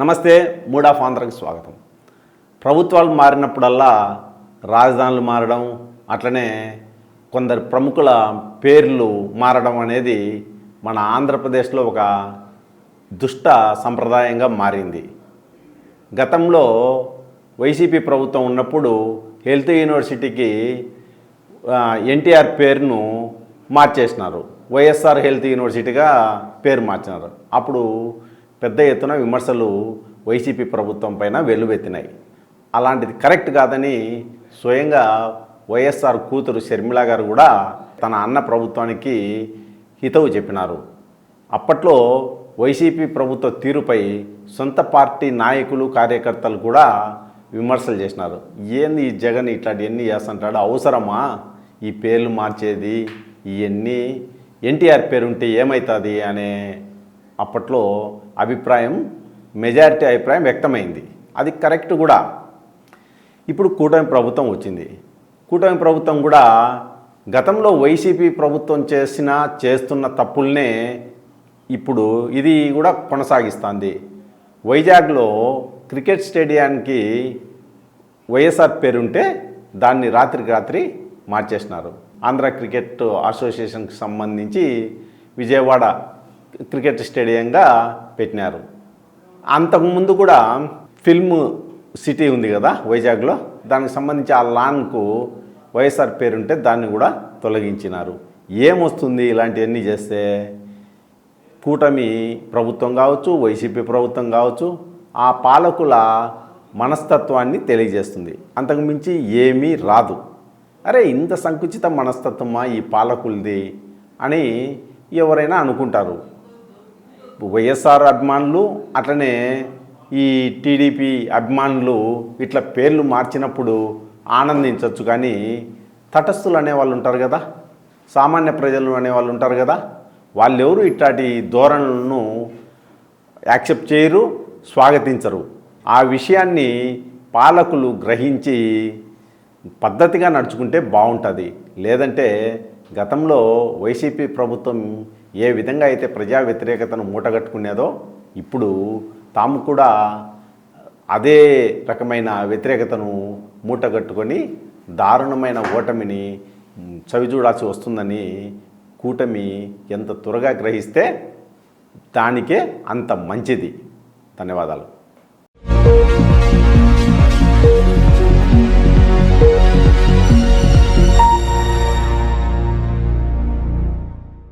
నమస్తే mood of ఆంధ్రకి స్వాగతం. ప్రభుత్వాలు మారినప్పుడల్లా రాజధానులు మారడం అట్లనే కొందరు ప్రముఖుల పేర్లు మారడం అనేది మన ఆంధ్రప్రదేశ్లో ఒక దుష్ట సంప్రదాయంగా మారింది. గతంలో వైసీపీ ప్రభుత్వం ఉన్నప్పుడు హెల్త్ యూనివర్సిటీకి ఎన్టీఆర్ పేరును మార్చేసినారు. వైఎస్ఆర్ హెల్త్ యూనివర్సిటీగా పేరు మార్చినారు. అప్పుడు పెద్ద ఎత్తున విమర్శలు వైసీపీ ప్రభుత్వం పైన వెల్లువెత్తినాయి. అలాంటిది కరెక్ట్ కాదని స్వయంగా వైఎస్ఆర్ కూతురు షర్మిల గారు కూడా తన అన్న ప్రభుత్వానికి హితవు చెప్పినారు. అప్పట్లో వైసీపీ ప్రభుత్వ తీరుపై సొంత పార్టీ నాయకులు కార్యకర్తలు కూడా విమర్శలు చేసినారు. ఏంది ఈ జగన్ ఇట్లాంటి ఎన్ని చేస్తుంటాడు అవసరమా? ఈ పేర్లు మార్చేది? ఇవన్నీ ఎన్టీఆర్ పేరుంటే ఏమవుతుంది అనే అప్పట్లో అభిప్రాయం మెజారిటీ అభిప్రాయం వ్యక్తమైంది. అది కరెక్ట్ కూడా. ఇప్పుడు కూటమి ప్రభుత్వం వచ్చింది. కూటమి ప్రభుత్వం కూడా గతంలో వైసీపీ ప్రభుత్వం చేసిన చేస్తున్న తప్పుల్నే ఇప్పుడు ఇది కూడా కొనసాగిస్తుంది. వైజాగ్లో క్రికెట్ స్టేడియానికి వైఎస్ఆర్ పేరుంటే దాన్ని రాత్రికి రాత్రి మార్చేసినారు. ఆంధ్ర క్రికెట్ అసోసియేషన్కి సంబంధించి విజయవాడ క్రికెట్ స్టేడియంగా పెట్టినారు. అంతకుముందు కూడా ఫిల్మ్ సిటీ ఉంది కదా వైజాగ్లో. దానికి సంబంధించి ఆ లాన్కు వైఎస్ఆర్ పేరుంటే దాన్ని కూడా తొలగించినారు. ఏమొస్తుంది ఇలాంటివన్నీ చేస్తే? కూటమి ప్రభుత్వం కావచ్చు వైసీపీ ప్రభుత్వం కావచ్చు ఆ పాలకుల మనస్తత్వాన్ని తెలియజేస్తుంది. అంతకుమించి ఏమీ రాదు. అరే ఇంత సంకుచిత మనస్తత్వమా ఈ పాలకులది అని ఎవరైనా అనుకుంటారు. వైఎస్ఆర్ అభిమానులు అట్లనే ఈ టీడీపీ అభిమానులు ఇట్లా పేర్లు మార్చినప్పుడు ఆనందించవచ్చు కానీ తటస్థులు అనేవాళ్ళు ఉంటారు కదా సామాన్య ప్రజలు అనేవాళ్ళు ఉంటారు కదా వాళ్ళెవరు ఇట్లాంటి ధోరణులను యాక్సెప్ట్ చేయరు స్వాగతించరు. ఆ విషయాన్ని పాలకులు గ్రహించి పద్ధతిగా నడుచుకుంటే బాగుంటుంది. లేదంటే గతంలో వైసీపీ ప్రభుత్వం ఏ విధంగా అయితే ప్రజా వ్యతిరేకతను మూటగట్టుకునేదో ఇప్పుడు తాము కూడా అదే రకమైన వ్యతిరేకతను మూటగట్టుకొని దారుణమైన ఓటమిని చవిచూడాల్సి వస్తుందని కూటమి ఎంత త్వరగా గ్రహిస్తే దానికే అంత మంచిది. ధన్యవాదాలు.